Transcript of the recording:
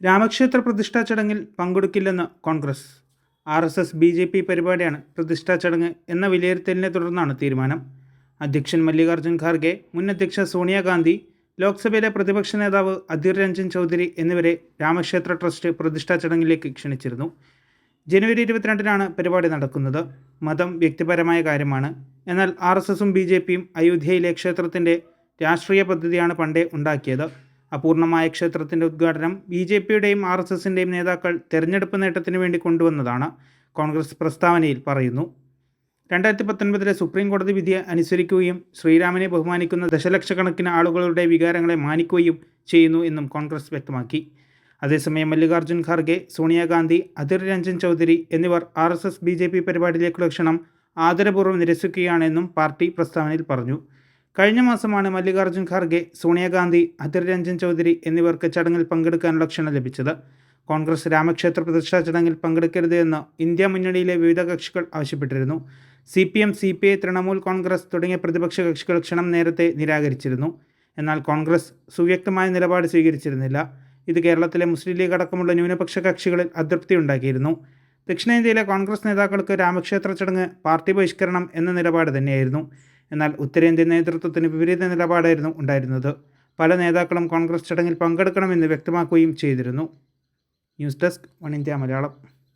രാമക്ഷേത്ര പ്രതിഷ്ഠാ ചടങ്ങിൽ പങ്കെടുക്കില്ലെന്ന് Congress. R S S B J P പരിപാടിയാണ് പ്രതിഷ്ഠാ ചടങ്ങ് എന്ന വിലയിരുത്തലിനെ തുടർന്നാണ് തീരുമാനം. അധ്യക്ഷൻ മല്ലികാർജുൻ ഖാർഗെ മുൻ അധ്യക്ഷ സോണിയാഗാന്ധി ലോക്സഭയിലെ പ്രതിപക്ഷ നേതാവ് അധീർ രഞ്ജൻ ചൗധരി എന്നിവരെ രാമക്ഷേത്ര ട്രസ്റ്റ് പ്രതിഷ്ഠാ ചടങ്ങിലേക്ക് ക്ഷണിച്ചിരുന്നു. ജനുവരി ഇരുപത്തിരണ്ടിനാണ് പരിപാടി നടക്കുന്നത്. മതം വ്യക്തിപരമായ കാര്യമാണ്. എന്നാൽ ആർ എസ് എസും ബി ജെ പിയും അയോധ്യയിലെ ക്ഷേത്രത്തിന്റെ രാഷ്ട്രീയ പദ്ധതിയാണ് പണ്ടേ ഉണ്ടാക്കിയത്. അപൂർണമായ ക്ഷേത്രത്തിന്റെ ഉദ്ഘാടനം ബി ജെ പിയുടെയും ആർ എസ് എസിന്റെയും നേതാക്കൾ തെരഞ്ഞെടുപ്പ് നേട്ടത്തിന് വേണ്ടി കൊണ്ടുവന്നതാണ്. കോൺഗ്രസ് പ്രസ്താവനയിൽ പറയുന്നു. രണ്ടായിരത്തി പത്തൊൻപതിലെ സുപ്രീം കോടതി വിധിയെ അനുസരിക്കുകയും ശ്രീരാമനെ ബഹുമാനിക്കുന്ന ദശലക്ഷക്കണക്കിന് ആളുകളുടെ വികാരങ്ങളെ മാനിക്കുകയും ചെയ്യുന്നു എന്നും കോൺഗ്രസ് വ്യക്തമാക്കി. അതേസമയം മല്ലികാർജുൻ ഖാർഗെ സോണിയാഗാന്ധി അധിർ രഞ്ജൻ ചൗധരി എന്നിവർ R S S B J P പരിപാടിയിലേക്കുള്ള ക്ഷണം ആദരപൂർവം നിരസിക്കുകയാണെന്നും പാർട്ടി പ്രസ്താവനയിൽ പറഞ്ഞു. കഴിഞ്ഞ മാസമാണ് മല്ലികാർജുൻ ഖാർഗെ സോണിയാഗാന്ധി അധിർ രഞ്ജൻ ചൗധരി എന്നിവർക്ക് ചടങ്ങിൽ പങ്കെടുക്കാനുള്ള ക്ഷണം ലഭിച്ചത്. കോൺഗ്രസ് രാമക്ഷേത്ര പ്രതിഷ്ഠാ ചടങ്ങിൽ പങ്കെടുക്കരുത് എന്ന് ഇന്ത്യ മുന്നണിയിലെ വിവിധ കക്ഷികൾ ആവശ്യപ്പെട്ടിരുന്നു. C P M C P I Trinamool Congress തുടങ്ങിയ പ്രതിപക്ഷ കക്ഷികൾ ക്ഷണം നേരത്തെ നിരാകരിച്ചിരുന്നു. എന്നാൽ കോൺഗ്രസ് സുവ്യക്തമായ നിലപാട് സ്വീകരിച്ചിരുന്നില്ല. ഇത് കേരളത്തിലെ മുസ്ലിം ലീഗ് അടക്കമുള്ള ന്യൂനപക്ഷ കക്ഷികളിൽ അതൃപ്തി ഉണ്ടാക്കിയിരുന്നു. ദക്ഷിണേന്ത്യയിലെ കോൺഗ്രസ് നേതാക്കൾക്ക് രാമക്ഷേത്ര ചടങ്ങ് പാർട്ടി ബഹിഷ്കരണം എന്ന നിലപാട് തന്നെയായിരുന്നു. എന്നാൽ ഉത്തരേന്ത്യൻ നേതൃത്വത്തിന് വിപരീത നിലപാടായിരുന്നു ഉണ്ടായിരുന്നത്. പല നേതാക്കളും കോൺഗ്രസ് ചടങ്ങിൽ പങ്കെടുക്കണമെന്ന് വ്യക്തമാക്കുകയും ചെയ്തിരുന്നു. News desk one India Malayalam.